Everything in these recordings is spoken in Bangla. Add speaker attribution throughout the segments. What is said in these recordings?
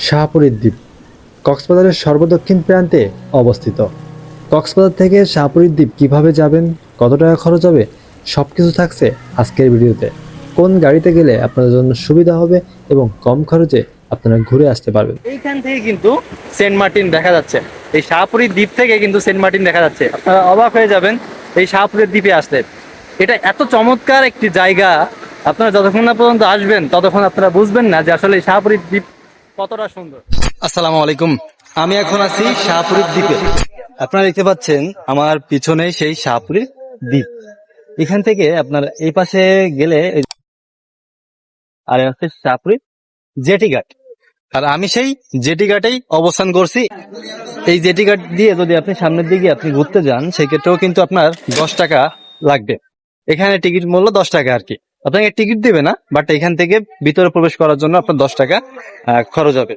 Speaker 1: শাহপুরীর দ্বীপ। কক্সবাজারের সর্বদক্ষিণ প্রান্তে অবস্থিত। কক্সবাজার থেকে শাহপুরীর দ্বীপ কীভাবে যাবেন, কত টাকা খরচ হবে সব কিছু থাকছে আজকের ভিডিওতে। কোন গাড়িতে গেলে আপনাদের জন্য সুবিধা হবে এবং কম খরচে আপনারা ঘুরে আসতে পারবেন।
Speaker 2: এইখান থেকে কিন্তু সেন্ট মার্টিন দেখা যাচ্ছে। এই শাহপুরীর দ্বীপ থেকে কিন্তু সেন্ট মার্টিন দেখা যাচ্ছে। আপনারা অবাক হয়ে যাবেন এই শাহপুরের দ্বীপে আসলে। এটা এত চমৎকার একটি জায়গা। আপনারা যতক্ষণ না পর্যন্ত আসবেন, ততক্ষণ আপনারা বুঝবেন না যে আসলে শাহপুরীর দ্বীপ কতটা সুন্দর? আসসালামু আলাইকুম। আমি এখন আছি শাহপুরীর দ্বীপে। আপনারা দেখতে পাচ্ছেন আমার পিছনে সেই শাহপুরীর দ্বীপ। এখান থেকে আপনার এই পাশে গেলে আর হচ্ছে শাহপুরীর জেটি ঘাট। আর আমি সেই জেটি ঘাটেই অবস্থান করছি। এই জেটি ঘাট দিয়ে যদি আপনি সামনের দিকে আপনি ঘুরতে যান, সেক্ষেত্রেও কিন্তু আপনার দশ টাকা লাগবে। এখানে টিকিট মূল্য দশ টাকা আর কি। আপনাকে টিকিট দেবে না বাট এখান থেকে ভিতরে প্রবেশ করার জন্য আপনার দশ টাকা খরচ হবে।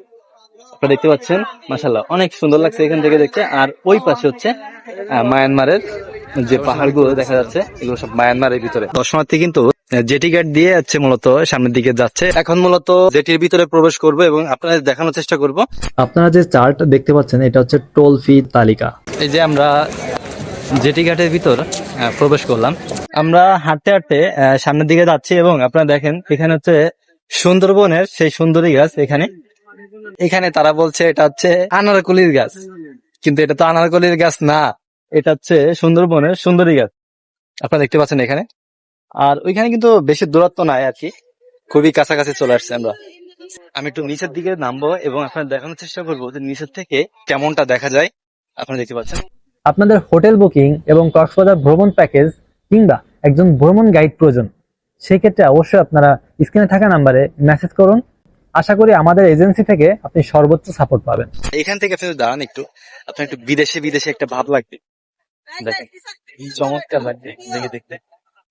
Speaker 2: আপনারা দেখতে পাচ্ছেন মাসাল্লাহ অনেক সুন্দর লাগছে এখান থেকে দেখতে। আর ওই পাশে হচ্ছে মায়ানমারের যে পাহাড়গুলো দেখা যাচ্ছে এগুলো সব মায়ানমারের ভিতরে। দর্শনার্থী কিন্তু জেটি ঘাট দিয়ে যাচ্ছে মূলত সামনের দিকে যাচ্ছে। এখন মূলত জেটির ভিতরে প্রবেশ করব এবং আপনাদের দেখানোর চেষ্টা করব।
Speaker 1: আপনারা যে চার্ট দেখতে পাচ্ছেন এটা হচ্ছে টোল ফি তালিকা।
Speaker 2: এই যে আমরা জেটি ঘাটের ভিতর প্রবেশ করলাম। আমরা হাঁটতে হাঁটতে সামনের দিকে যাচ্ছি এবং আপনারা দেখেন, এখানে হচ্ছে সুন্দরবনের সেই সুন্দরী গাছ এখানে। এখানে তারা বলছে, এটা হচ্ছে আনারকলির গাছ। কিন্তু এটা তো আনারকলির গাছ না, এটা হচ্ছে সুন্দরবনের সুন্দরী গাছ। আপনারা দেখতে পাচ্ছেন এখানে। আর ওইখানে কিন্তু বেশি দূরত্ব নাই আর কি, খুবই কাছাকাছি চলে আসছে আমরা। আমি একটু নিচের দিকে নামবো এবং আপনার দেখানোর চেষ্টা করব যে নিচের থেকে কেমনটা দেখা যায়। আপনারা দেখতে পাচ্ছেন।
Speaker 1: আপনাদের হোটেল বুকিং এবং কক্সবাজার ভ্রমণ প্যাকেজ কিংবা একজন ভ্রমণ গাইড প্রয়োজন। সেক্ষেত্রে অবশ্যই আপনারা স্ক্রিনে থাকা নাম্বারে মেসেজ করুন। আশা করি আমাদের এজেন্সি থেকে আপনি সর্বোচ্চ সাপোর্ট পাবেন।
Speaker 2: এখান থেকে আপনি দাঁড়ান একটু। আপনার একটু বিদেশে বিদেশে একটা ভাব লাগবে। দেখেন কি চমৎকার লাগবে দেখে দেখতে।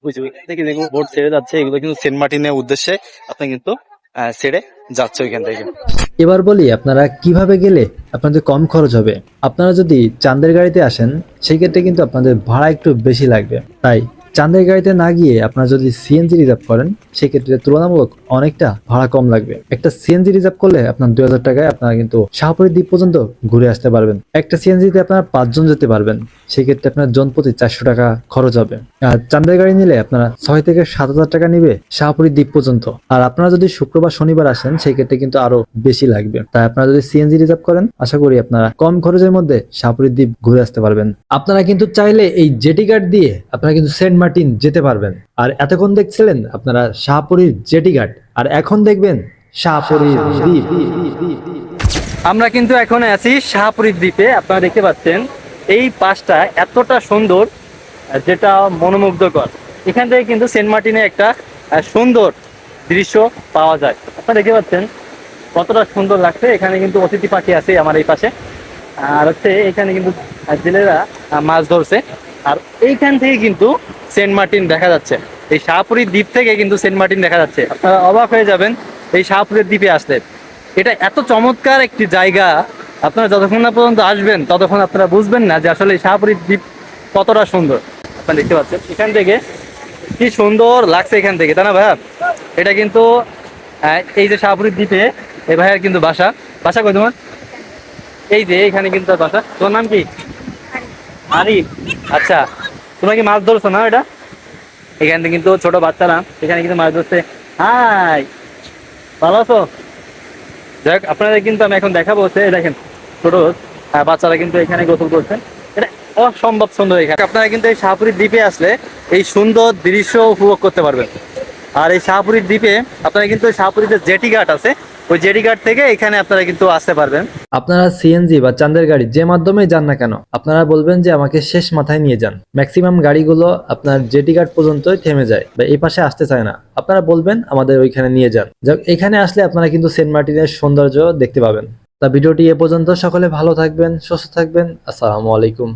Speaker 2: বুঝলি ওইখান থেকে যেগুলো বোট ছেড়ে যাচ্ছে। এগুলো কিন্তু সেন্ট মার্টিনের উদ্দেশ্যে আপনি কিন্তু আহ, ছেড়ে যাচ্ছে ওইখান থেকে।
Speaker 1: এবার বলি, আপনারা কীভাবে গেলে আপনাদের কম খরচ হবে? আপনারা যদি চাঁদের গাড়িতে আসেন, সেই ক্ষেত্রে কিন্তু আপনাদের ভাড়া একটু বেশি লাগবে। তাই চাঁদের গাড়িতে না গিয়ে আপনারা যদি সিএনজি রিজার্ভ করেন, সেক্ষেত্রে তুলনামূলক অনেকটা ভাড়া কম লাগবে। একটা সিএনজি রিজার্ভ করলে আপনার দুই হাজার টাকায় আপনারা কিন্তু শাহপুরের দ্বীপ পর্যন্ত ঘুরে আসতে পারবেন। একটা সিএনজিতে আপনারা পাঁচজন যেতে পারবেন, সেক্ষেত্রে আপনার জন প্রতি চারশো টাকা খরচ হবে। আর চাঁদের গাড়ি নিলে আপনারা ছয় থেকে সাত হাজার টাকা নিবে শাহপুরী দ্বীপ পর্যন্ত। আর আপনারা যদি শুক্রবার শনিবার আসেন, সেক্ষেত্রে কিন্তু আরও বেশি লাগবে। তাই আপনারা যদি সিএনজি রিজার্ভ করেন, আশা করি আপনারা কম খরচের মধ্যে শাহপুরী দ্বীপ ঘুরে আসতে পারবেন। আপনারা কিন্তু চাইলে এই জেটি ঘাট দিয়ে আপনারা কিন্তু সেন্ট মার্টিন যেতে পারবেন। আর এতক্ষণ দেখছিলেন আপনারা শাহপুরীর জেটি ঘাট, আর এখন দেখবেন শাহপুরীর দ্বীপ।
Speaker 2: আমরা কিন্তু এখন আছি শাহপুরীর দ্বীপে, আপনারা দেখতে পাচ্ছেন, এই পাশটা এতটা সুন্দর যেটা মনোমুগ্ধকর। এখান থেকে কিন্তু সেন্ট মার্টিনে একটা সুন্দর দৃশ্য পাওয়া যায়। আপনারা দেখতে পাচ্ছেন কতটা সুন্দর লাগছে, এখানে কিন্তু অতিথি পাখি আছে আমার এই পাশে। আর হচ্ছে এখানে কিন্তু জেলেরা মাছ ধরছে। আর এইখান থেকে কিন্তু সেন্ট মার্টিন দেখা যাচ্ছে। এই শাহপুরীর দ্বীপ থেকে কিন্তু সেন্ট মার্টিন দেখা যাচ্ছে। আপনারা অবাক হয়ে যাবেন এই শাহপুরের দ্বীপে আসলে। এটা এত চমৎকার একটি জায়গা। আপনারা যতক্ষণ না পর্যন্ত আসবেন ততক্ষণ আপনারা বুঝবেন না যে আসলে এই শাহপুরীর দ্বীপ কতটা সুন্দর। আপনারা দেখতে পাচ্ছেন এখান থেকে কি সুন্দর লাগছে এখান থেকে তাই না ভাইয়া? এটা কিন্তু এই যে শাহপুরীর দ্বীপে এই ভাইয়ার কিন্তু বাসা। বাসা কই তোমার? এই যে এখানে কিন্তু বাসা। তোর নাম কি? আরিফ। আচ্ছা তোমরা কি মাছ ধরছো না এটা? এখান থেকে কিন্তু ছোট বাচ্চারা, এখানে কিন্তু মাছ ধরছে। হাই! ভালো আছো? যাক, আপনাদের কিন্তু আমি এখন দেখাবো হচ্ছে দেখেন, ছোট বাচ্চারা কিন্তু এখানে গোসল করছেন এটা অসম্ভব সুন্দর এখানে। আপনারা কিন্তু এই শাহপুরীর দ্বীপে আসলে এই সুন্দর দৃশ্য উপভোগ করতে পারবেন। আর এই শাহপুরীর দ্বীপে আপনারা কিন্তু শাহপুরীর যে জেটি ঘাট আছে ওই জেটি ঘাট থেকে এখানে আপনারা কিন্তু আসতে পারবেন।
Speaker 1: আপনারা সিএনজি বা চাঁদের গাড়ি যে মাধ্যমে যান না কেন, আপনারা বলবেন যে আমাকে শেষ মাথায় নিয়ে যান। ম্যাক্সিমাম গাড়িগুলো আপনার জেটি ঘাট পর্যন্তই থেমে যায় বা এই পাশে আসতে চায় না। আপনারা বলবেন আমাদের ওইখানে নিয়ে যান। যাক, এখানে আসলে আপনারা কিন্তু সেন্ট মার্টিনের সৌন্দর্য দেখতে পাবেন। তা ভিডিওটি এ পর্যন্ত, সকলে ভালো থাকবেন, সুস্থ থাকবেন। আসসালামু আলাইকুম।